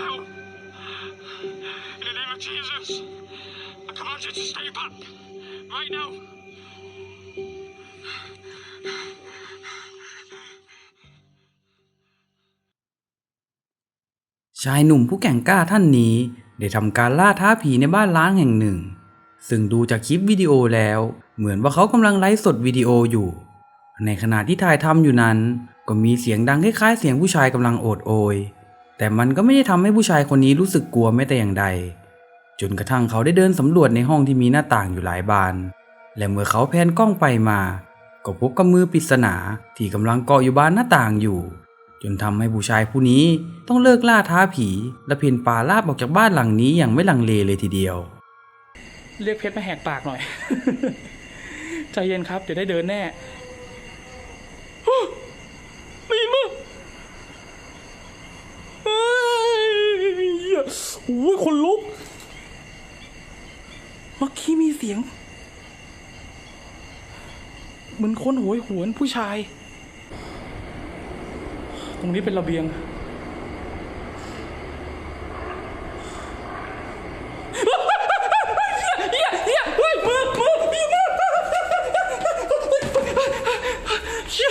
hell? In the name of Jesus, I command you to stay back. Right now. ชายหนุ่มผู้แก่งกล้าท่านนี้ ได้ทำการล่าท้าผีในบ้านล้างแห่งหนึ่ง ซึ่งดูจากคลิปวิดีโอแล้ว เหมือนว่าเขากำลังไลฟ์สดวิดีโออยู่ ในขณะที่ถ่ายทำอยู่นั้น ก็มีเสียงดังคล้ายๆเสียงผู้ชายกำลังโอดโอย แต่มันก็ไม่ได้ทำให้ผู้ชายคนนี้รู้สึกกลัวแม้แต่อย่างใด จนกระทั่งเขาได้เดินสำรวจในห้องที่มีหน้าต่างอยู่หลายบาน และเมื่อเขาแพนกล้องไปมา ก็พบกับมือปริศนาที่กำลังเกาะอยู่บานหน้าต่างอยู่ จนทำให้ผู้ชายผู้นี้ต้องเลิกล่าท้าผี และเพ่นป่าลาบออกจากบ้านหลังนี้อย่างไม่ลังเลเลยทีเดียว เรียกเพชรมาแหกปากหน่อย ใจเย็นครับเดี๋ยวได้เดินแน่ มีมั้ยเฮ้ย โอ้ยคนลุก เมื่อกี้มีเสียง เหมือนคนโหยหวนผู้ชาย ตรงนี้เป็นระเบียง เฮียเฮียเฮ้ยมือมือมีมือเชี่ย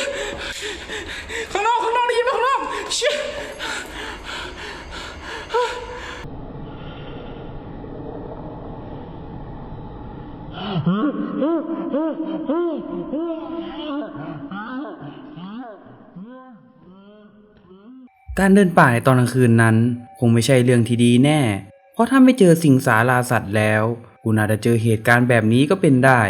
ข้างนอกข้างนอกได้ยินไหมข้างนอกเชี่ย การเดินป่าในตอนกลางคืนนั้น คงไม่ใช่เรื่องที่ดีแน่ เพราะถ้าไม่เจอสิงสาราสัตว์แล้ว คุณอาจจะเจอเหตุการณ์แบบนี้ก็เป็นได้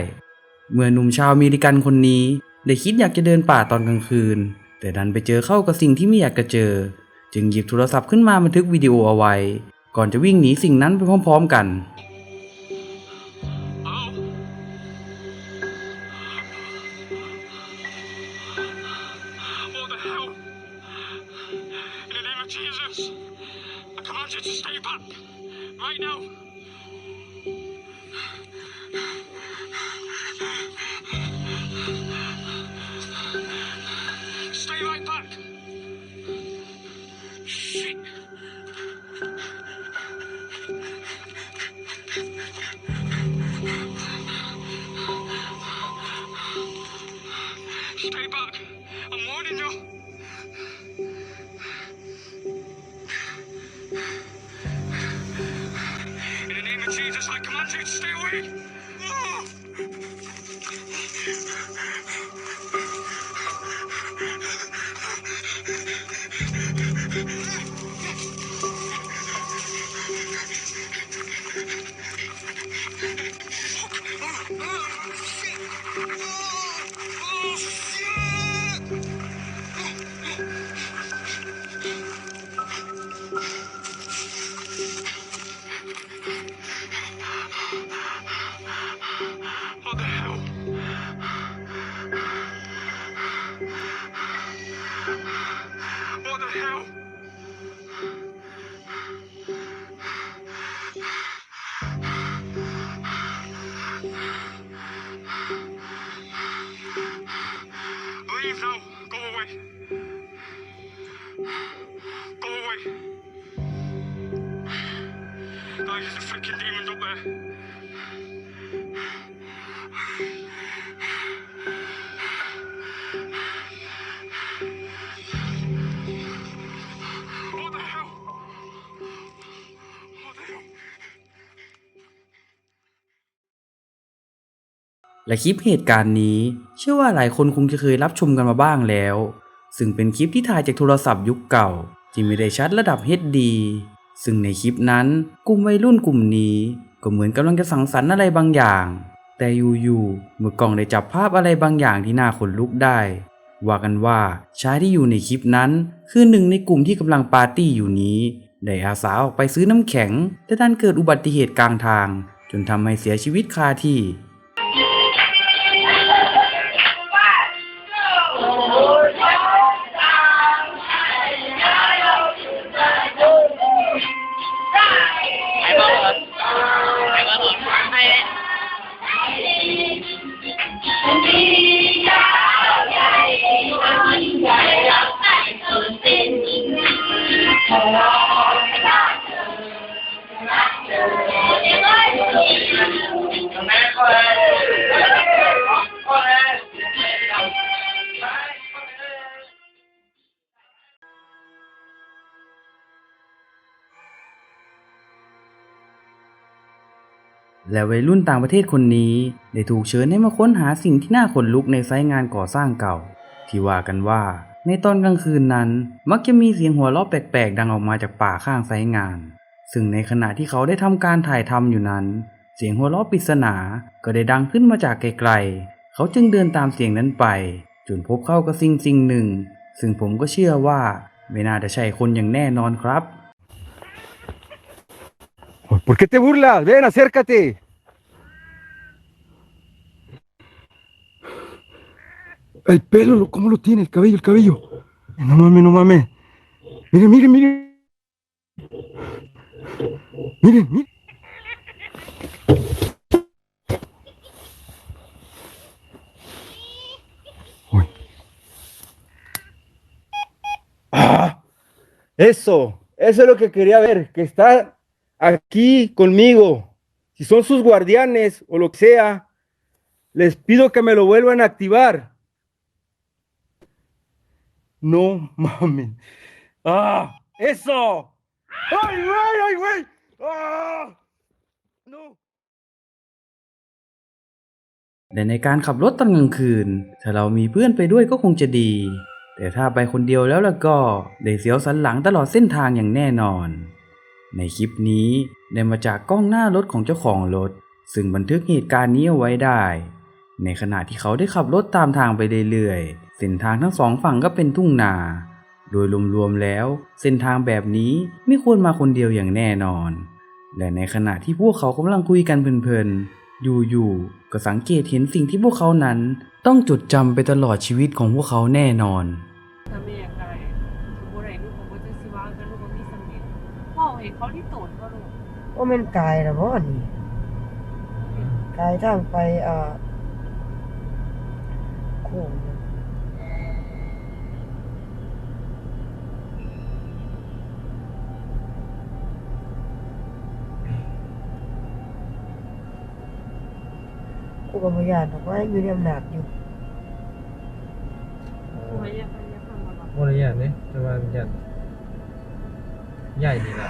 เมื่อหนุ่มชาวอเมริกันคนนี้ ได้คิดอยากจะเดินป่าตอนกลางคืน แต่ดันไปเจอเข้ากับสิ่งที่ไม่อยากจะเจอ จึงหยิบโทรศัพท์ขึ้นมาบันทึกวิดีโอเอาไว้ ก่อนจะวิ่งหนีสิ่งนั้นไปพร้อม ๆ กัน Hell? In the name of Jesus, I command you to stay back. Right now. Leave now. Go away. Go away. Guys, there's a freaking demon up there. และคลิปเหตุการณ์นี้ เชื่อว่าหลายคนคงจะเคยรับชมกันมาบ้างแล้ว ซึ่งเป็นคลิปที่ถ่ายจากโทรศัพท์ยุคเก่า ที่ไม่ได้ชัดระดับ HD ซึ่งในคลิปนั้นกลุ่มวัยรุ่นกลุ่มนี้ ก็เหมือนกำลังจะสังสรรค์อะไรบางอย่าง แต่อยู่ๆเมื่อกล้องได้จับภาพอะไรบางอย่างที่น่าขนลุกได้ ว่ากันว่าชายที่อยู่ในคลิปนั้น คือหนึ่งในกลุ่มที่กำลังปาร์ตี้อยู่นี้ได้อาสาออกไปซื้อน้ำแข็ง แต่ดันเกิดอุบัติเหตุกลางทาง จนทำให้เสียชีวิตคาที่ และวัยรุ่นต่างประเทศคนนี้ ได้ถูกเชิญให้มาค้นหาสิ่งที่น่าขนลุกในไซต์งานก่อสร้างเก่า ที่ว่ากันว่า ในตอนกลางคืนนั้น มักจะมีเสียงหัวเราะแปลกๆ ดังออกมาจากป่าข้างไซต์งาน ซึ่งในขณะที่เขาได้ทำการถ่ายทำอยู่นั้น เสียงหัวเราะปริศนาก็ได้ดังขึ้นมาจากไกลๆ เขาจึงเดินตามเสียงนั้นไปจนพบเข้ากับสิ่งสิ่งหนึ่ง ซึ่งผมก็เชื่อว่าไม่น่าจะใช่คนอย่างแน่นอนครับ ¿Por qué te burlas? Ven, acércate. El pelo, ¿cómo lo tiene? El cabello, el cabello. No mames, no mames. Miren, miren, miren. Miren, miren. Uy. ¡Ah! Eso, eso es lo que quería ver, que está aquí conmigo. Si son sus guardianes o lo que sea, les pido que me lo vuelvan a activar. No mames. ¡Ah! ¡Eso! ¡Ay, güey! ¡Ay, güey! ¡Ah! ¡No! และในการขับรถตอนกลางคืน ถ้าเรามีเพื่อนไปด้วยก็คงจะดี แต่ถ้าไปคนเดียวแล้วล่ะก็ ได้เสียวสันหลังตลอดเส้นทางอย่างแน่นอน ในคลิปนี้ได้มาจากกล้องหน้ารถของเจ้าของรถ ซึ่งบันทึกเหตุการณ์นี้เอาไว้ได้ ในขณะที่เขาได้ขับรถตามทางไปเรื่อยๆ เส้นทางทั้งสองฝั่งก็เป็นทุ่งนา โดยรวมๆแล้ว เส้นทางแบบนี้ไม่ควรมาคนเดียวอย่างแน่นอน และในขณะที่พวกเขากำลังคุยกันเพลินๆ อยู่ๆ ก็สังเกตเห็นสิ่งที่พวกเขานั้นต้องจดจำไปตลอดชีวิตของพวกเขาแน่นอน ว่ามันกายนะบ่นี่กายทางไปอ่าโค้งนะกูก็บ่ยานดอกว่าอยู่ในอำนาจอยู่กูให้ยาพยาทำมาหรอกบริยานเนี่ยแต่ว่ายันใหญ่ดีแหละ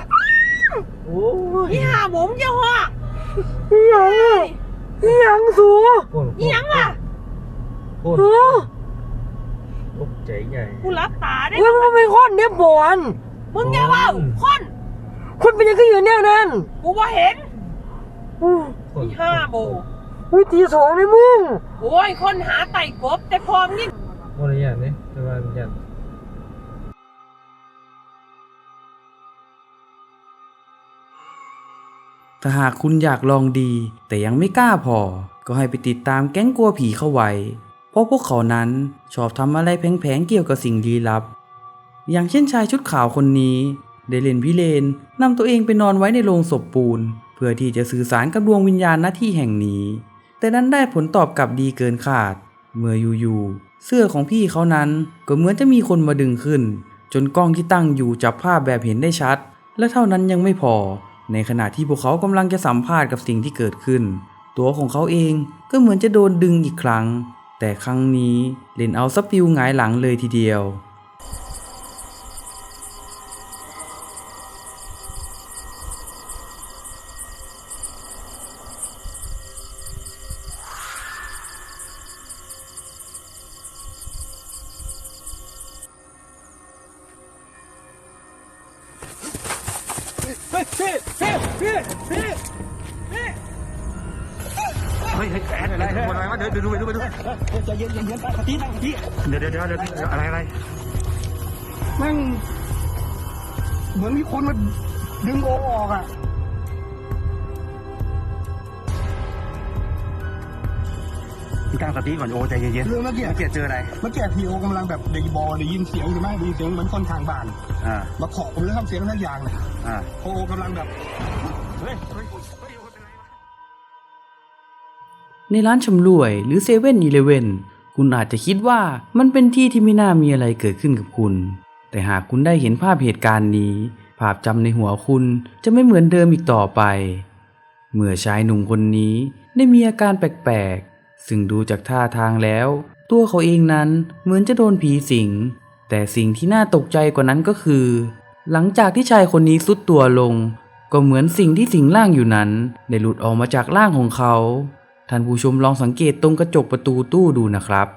โอ้ยนี่หาผมจะหัวอีหยังอะอีหยังสูโค่นนี่ยังล่ะโค่นเออตกใจใหญ่กูรับตาได้เว้ยมันเป็นคนเนี่ยบอนมึงอย่าเว่าคนคุณเป็นยังไงอยู่แนวนั้นกูว่าเห็นอู้โค่นนี่ห้าโมงวิตีสองเลยมึง โอ้ยคนหาไต่กบแต่พร้อมนี่บริยานเนี่ยแต่ว่ายั ถ้าหากคุณอยากลองดี แต่ยังไม่กล้าพอ ก็ให้ไปติดตามแก๊งกลัวผีเข้าไว้ เพราะพวกเขานั้นชอบทำอะไรแผลงๆเกี่ยวกับสิ่งลี้ลับ อย่างเช่นชายชุดขาวคนนี้ได้เล่นพิเรนนำตัวเองไปนอนไว้ในโรงศพปูน เพื่อที่จะสื่อสารกับดวงวิญญาณหน้าที่แห่งนี้ แต่นั้นได้ผลตอบกลับดีเกินคาด เมื่ออยู่ๆเสื้อของพี่เขานั้นก็เหมือนจะมีคนมาดึงขึ้น จนกล้องที่ตั้งอยู่จับภาพแบบเห็นได้ชัด และเท่านั้นยังไม่พอ ในขณะที่พวกเขากำลังจะสัมภาษณ์กับสิ่งที่เกิดขึ้น ตัวของเขาเองก็เหมือนจะโดนดึงอีกครั้ง แต่ครั้งนี้เล่นเอาสปิวหงายหลังเลยทีเดียว เฮ้ยเฮ้ยแอนอะไรอะไรวะเดี๋ยวดูไปดูไปดูใจเย็นใจเย็นพี่ตั้งพี่เดี๋ยวเดี๋ยวเดี๋ยวอะไรอะไรแม่งเหมือนมีคนมาดึงโอออกอะ ตั้งสติก่อนโอใจเย็นเรื่องเมื่อกี้ๆเมื่อกี้เจออะไร เมื่อกี้พีโอกำลังแบบได้บอได้ยินเสียงใช่ไหมได้ยินเสียงเหมือนคนทางบ้าน อ่า มาเคาะผมเลยครับเสียงทุกอย่างเลยอ่าโอกำลังแบบในร้านชำร่วยหรือเซเว่นอีเลเวนคุณอาจจะคิดว่ามันเป็นที่ที่ไม่น่ามีอะไรเกิดขึ้นกับคุณ แต่หากคุณได้เห็นภาพเหตุการณ์นี้ ภาพจำในหัวคุณจะไม่เหมือนเดิมอีกต่อไป เมื่อชายหนุ่มคนนี้ได้มีอาการแปลกๆ ซึ่งดูจากท่าทางแล้ว ตัวเขาเองนั้นเหมือนจะโดนผีสิง แต่สิ่งที่น่าตกใจกว่านั้นก็คือ หลังจากที่ชายคนนี้สุดตัวลง ก็เหมือนสิ่งที่สิงร่างอยู่นั้น ได้หลุดออกมาจากร่างของเขา ท่านผู้ชมลองสังเกตตรงกระจกประตูตู้ดูนะครับ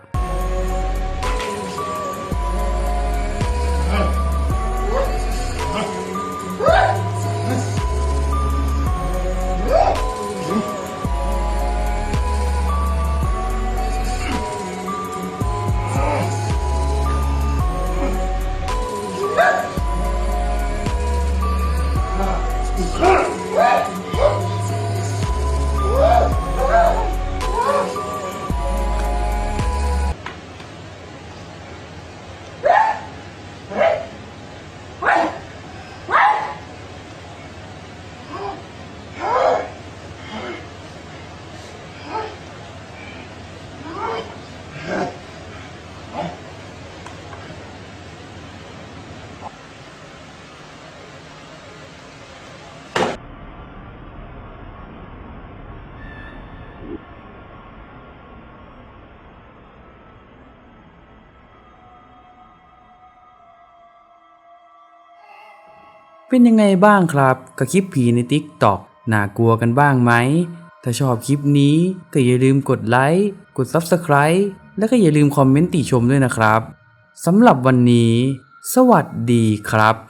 เป็นยังไงบ้างครับกับคลิปผีใน t ิ k t o k น่ากลัวกันบ้างไหม ถ้าชอบคลิปนี้ก็อย่าลืมกดไลค์ กด Subscribe แล้วก็อย่าลืมคอมเมนต์ติชมด้วยนะครับสำหรับวันนี้ สวัสดีครับ